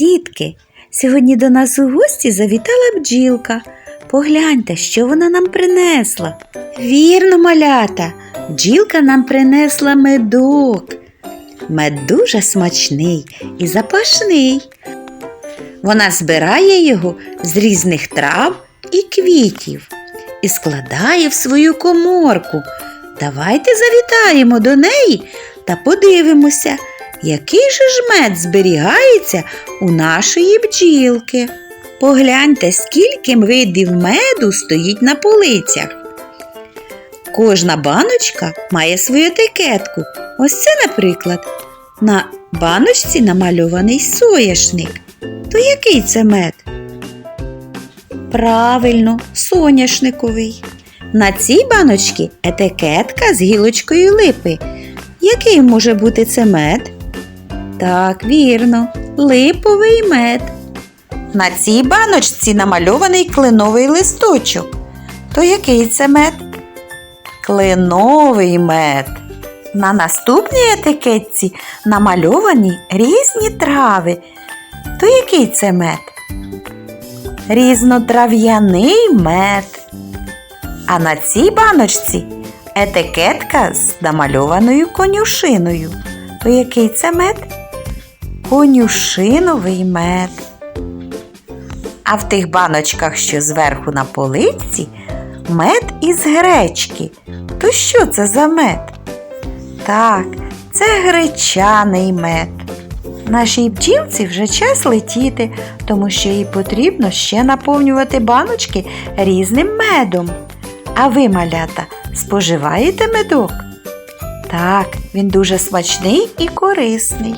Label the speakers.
Speaker 1: Дітки, сьогодні до нас у гості завітала бджілка. Погляньте, що вона нам принесла. Вірно, малята, бджілка нам принесла медок. Мед дуже смачний і запашний. Вона збирає його з різних трав і квітів і складає в свою коморку. Давайте завітаємо до неї та подивимося, який же ж мед зберігається у нашої бджілки. Погляньте, скільки видів меду стоїть на полицях. Кожна баночка має свою етикетку. Ось це, наприклад, на баночці намальований соняшник. То який це мед? Правильно, соняшниковий. На цій баночці етикетка з гілочкою липи. Який може бути це мед? Так, вірно, липовий мед. На цій баночці намальований кленовий листочок. То який це мед? Кленовий мед. На наступній етикетці намальовані різні трави. То який це мед? Різнотрав'яний мед. А на цій баночці етикетка з намальованою конюшиною. То який це мед? Конюшиновий мед. А в тих баночках, що зверху на полиці, мед із гречки. То що це за мед? Так, це гречаний мед. Нашій бджілці вже час летіти, тому що їй потрібно ще наповнювати баночки різним медом. А ви, малята, споживаєте медок? Так, він дуже смачний і корисний.